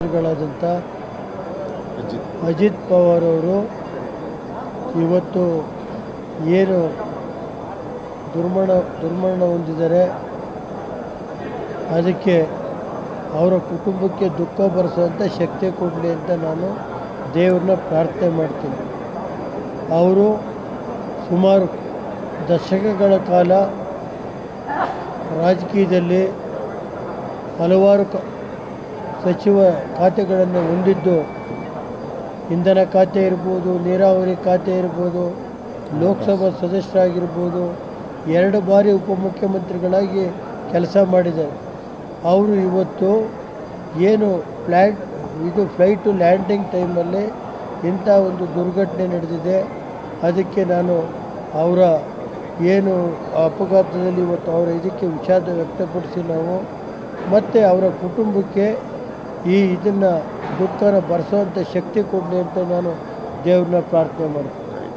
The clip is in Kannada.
ಗಳಾದಂಥ ಅಜಿತ್. ಪವಾರ್ ಅವರು ಇವತ್ತು ಏನು ದುರ್ಮರಣ ದುರ್ಮರಣ ಹೊಂದಿದ್ದಾರೆ. ಅದಕ್ಕೆ ಅವರ ಕುಟುಂಬಕ್ಕೆ ದುಃಖ ಬರೆಸುವಂಥ ಶಕ್ತಿ ಕೊಡಲಿ ಅಂತ ನಾನು ದೇವ್ರನ್ನ ಪ್ರಾರ್ಥನೆ ಮಾಡ್ತೀನಿ. ಅವರು ಸುಮಾರು ದಶಕಗಳ ಕಾಲ ರಾಜಕೀಯದಲ್ಲಿ ಹಲವಾರು ಕ ಸಚಿವ ಖಾತೆಗಳನ್ನು ಹೊಂದಿದ್ದು, ಇಂಧನ ಖಾತೆ ಇರ್ಬೋದು, ನೀರಾವರಿ ಖಾತೆ ಇರ್ಬೋದು, ಲೋಕಸಭಾ ಸದಸ್ಯರಾಗಿರ್ಬೋದು, ಎರಡು ಬಾರಿ ಉಪಮುಖ್ಯಮಂತ್ರಿಗಳಾಗಿ ಕೆಲಸ ಮಾಡಿದ್ದಾರೆ. ಅವರು ಇವತ್ತು ಏನು ಫ್ಲ್ಯಾಟ್ ಇದು ಫ್ಲೈಟು ಲ್ಯಾಂಡಿಂಗ್ ಟೈಮಲ್ಲಿ ಇಂಥ ಒಂದು ದುರ್ಘಟನೆ ನಡೆದಿದೆ. ಅದಕ್ಕೆ ನಾನು ಅವರ ಏನು ಅಪಘಾತದಲ್ಲಿ ಇವತ್ತು ಅವರ ಇದಕ್ಕೆ ವಿಷಾದ ವ್ಯಕ್ತಪಡಿಸಿ ನಾವು. ಮತ್ತು ಅವರ ಕುಟುಂಬಕ್ಕೆ ಈ ಇದನ್ನು ದುಃಖನ ಭರಿಸುವಂಥ ಶಕ್ತಿ ಕೊಡಲಿ ಅಂತ ನಾನು ದೇವ್ರನ್ನ ಪ್ರಾರ್ಥನೆ ಮಾಡ್ತೀನಿ.